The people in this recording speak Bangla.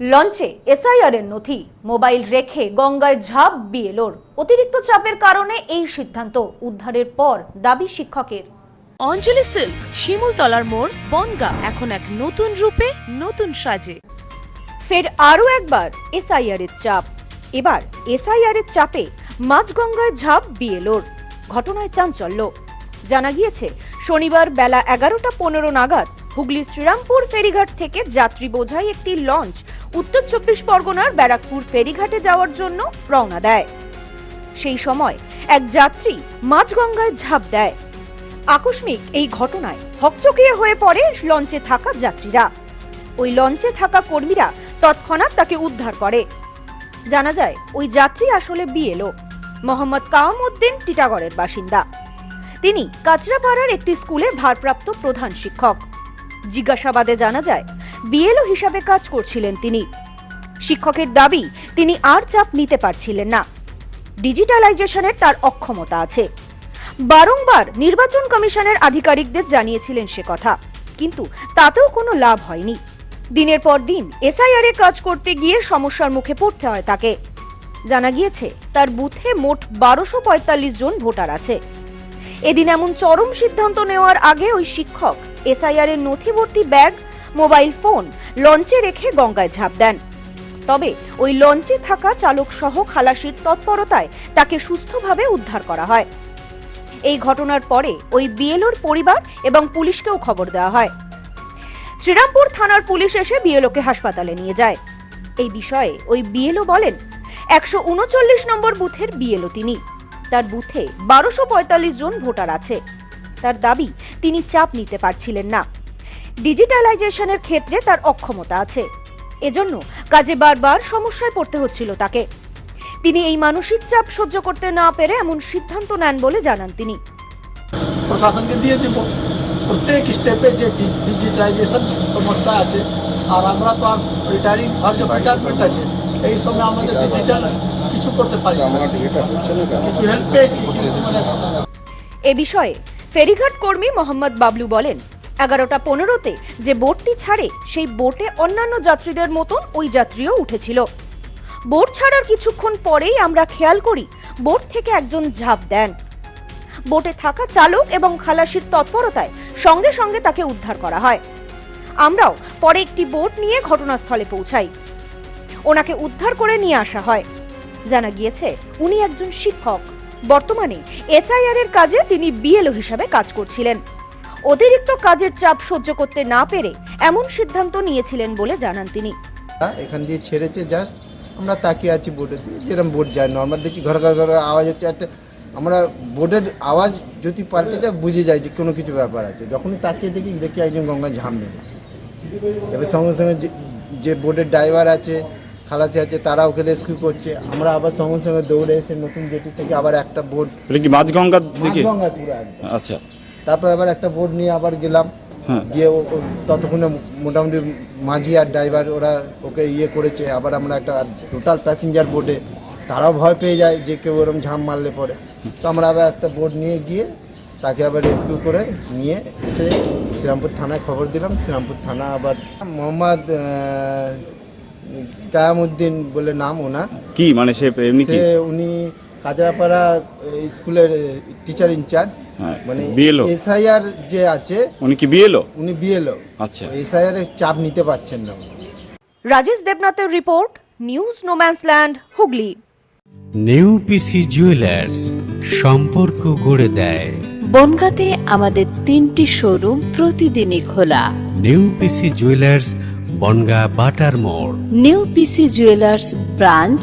লঞ্চে এসআইআর এর নথি মোবাইল রেখে গঙ্গায় ঝাঁপ বিএলওর অতিরিক্ত চাপের কারণে এই সিদ্ধান্ত উদ্ধারের পর দাবি শিক্ষকের। অঞ্জলি সিল্ক শিমুলতলার মোড় বনগা এখন এক নতুন রূপে নতুন সাজে। ফের আরও একবার এসআইআর এর চাপ। এবার এসআইআর এর চাপে মাঝগঙ্গায় ঝাঁপ বিএলওর ঘটনায় চাঞ্চল্য। জানা গিয়েছে শনিবার বেলা এগারোটা পনেরো নাগাদ হুগলি শ্রীরামপুর ফেরিঘাট থেকে যাত্রী বোঝাই একটি লঞ্চ উত্তর চব্বিশ পরগনার ব্যারাকপুর ফেরিঘাটে যাওয়ার জন্য রওনা দেয়। সেই সময় এক যাত্রী মাঝগঙ্গায় ঝাঁপ দেয়। আকস্মিক এই ঘটনায় হকচকিয়ে হয়ে পড়ে লঞ্চে থাকা যাত্রীরা। ওই লঞ্চে থাকা কর্মীরা তৎক্ষণাৎ তাকে উদ্ধার করে। জানা যায়, ওই যাত্রী আসলে বিএলও, মোহাম্মদ কাওয়ামউদ্দিন টিটাগড়ের বাসিন্দা। তিনি কাচরাপাড়ার একটি স্কুলে ভারপ্রাপ্ত প্রধান শিক্ষক। জিজ্ঞাসাবাদে জানা যায় বিএলও হিসাবে কাজ করছিলেন তিনি। শিক্ষকের দাবি, তিনি আর চাপ নিতে পারছিলেন না। ডিজিটালাইজেশনের তার অক্ষমতা আছে। বারংবার নির্বাচন কমিশনের আধিকারিকদের জানিয়েছিলেন সে কথা, কিন্তু তাতেও কোনো লাভ হয়নি। দিনের পর দিন এসআইআর এ কাজ করতে গিয়ে সমস্যার মুখে পড়তে হয় তাকে। জানা গিয়েছে, তার বুথে মোট বারোশো পঁয়তাল্লিশ জন ভোটার আছে। এদিন এমন চরম সিদ্ধান্ত নেওয়ার আগে ওই শিক্ষক এসআইআর এর নথিভর্তি ব্যাগ মোবাইল ফোন, লঞ্চে রেখে গঙ্গায় ঝাঁপ দেন। তবে ওই লঞ্চে থাকা চালক সহ খালাসির তৎপরতায় তাকে সুস্থভাবে উদ্ধার করা হয়। এই ঘটনার পরে ওই বিএলওর পরিবার এবং পুলিশকেও খবর দেওয়া হয়। শ্রীরামপুর থানার পুলিশ এসে বিএলওকে হাসপাতালে নিয়ে যায়। এই বিষয়ে ওই বিএলও বলেন, একশো উনচল্লিশ নম্বর বুথের বিএলও তিনি। তার বুথে বারোশো পঁয়তাল্লিশ জন ভোটার আছে। তার দাবি, তিনি চাপ নিতে পারছিলেন না। ডিজিটালাইজেশনের ক্ষেত্রে তার অক্ষমতা আছে। এজন্য কাজে বারবার সমস্যায় পড়তে হচ্ছিল তাকে। তিনি এই মানসিক চাপ সহ্য করতে না পেরে এমন সিদ্ধান্ত নেন বলে জানান তিনি। প্রশাসনকে দিয়ে দেব। প্রত্যেক স্টেপে যে ডিজিটালাইজেশন সমস্যা আছে আর আমরা তো আর রিটায়ারিং ভার্জ অফ রিটায়ারমেন্ট আছে এই সময় আমাদের ডিজিটাল কিছু করতে পারি না। কিছু হেল্প পেয়েছি কিন্তু মানে এ বিষয়ে ফেরিঘাট কর্মী মোহাম্মদ বাবলু বলেন এগারোটা পনেরোতে যে বোটটি ছাড়ে, সেই বোটে অন্যান্য যাত্রীদের মতন ওই যাত্রীও উঠেছিল। বোট ছাড়ার কিছুক্ষণ পরেই আমরা খেয়াল করি, বোট থেকে একজন ঝাঁপ দেন। বোটে থাকা চালক এবং খালাসির তৎপরতায় সঙ্গে সঙ্গে তাকে উদ্ধার করা হয়। আমরাও পরে একটি বোট নিয়ে ঘটনাস্থলে পৌঁছাই। ওনাকে উদ্ধার করে নিয়ে আসা হয়। জানা গিয়েছে, উনি একজন শিক্ষক। বর্তমানে এসআইআর এর কাজে তিনি বিএলও হিসাবে কাজ করছিলেন। অতিরিক্ত কাজের চাপ সহ্য করতে না পেরে এমন সিদ্ধান্ত নিয়েছিলেন বলে জানান তিনি। হ্যাঁ, এখান দিয়ে ছেড়েছে জাস্ট আমরা তাকিয়ে আছি বোর্ডের দিয়ে যেরকম বোর্ড যায় নর্মাল দেখছি ঘর ঘর ঘর আওয়াজ হচ্ছে একটা আমরা বোর্ডের আওয়াজ যদি পাল্টে যায় বুঝে যায় যে কোনো কিছু ব্যাপার আছে। যখনই তাকিয়ে দেখি দেখি একজন গঙ্গা ঝাম মেরেছে। এবার সঙ্গে সঙ্গে যে- যে বোর্ডের ড্রাইভার আছে খালাসি আছে তারা ওকে রেস্কিউ করছে। আমরা আবার সঙ্গে সঙ্গে দৌড়ে এসে নতুন জেটি থেকে আবার একটা বোর্ড কি মাঝগঙ্গার দিকে? গঙ্গা পুরো আচ্ছা। তারপর আবার একটা বোর্ড নিয়ে আবার গেলাম। হ্যাঁ। গিয়ে ততক্ষণে মোটামুটি মাঝি আর ড্রাইভার ওরা ওকে ইয়ে করেছে। আবার আমরা একটা টোটাল প্যাসেঞ্জার বোর্ডে তারাও ভয় পেয়ে যায় যে কেউ ওরম ঝাম মারলে পরে। তো আমরা আবার একটা বোর্ড নিয়ে গিয়ে তাকে আবার রেস্কিউ করে নিয়ে এসে শ্রীরামপুর থানায় খবর দিলাম। শ্রীরামপুর থানা আবার মোহাম্মদ কায়ামুদ্দিন বলে নাম ওনার। কি? মানে সে উনি কাজরাপাড়া স্কুলের টিচার ইনচার্জ হ্যাঁ, মানে BLO? এসআইআর যে আছে উনি কি বিয়েলো উনি বিএলও আচ্ছা। এসআইআর এর চাপ নিতে পারছেন না। Rajesh দেবনাথের report news no man's land Hooghly. New PC jewellers সম্পর্ক গড়ে দেয়। বনগাঁতে আমাদের তিনটি শোরুম প্রতিদিনই খোলা। নিউ পিসি জুয়েলার্স বনগা বাটার মোড়। New PC jewellers branch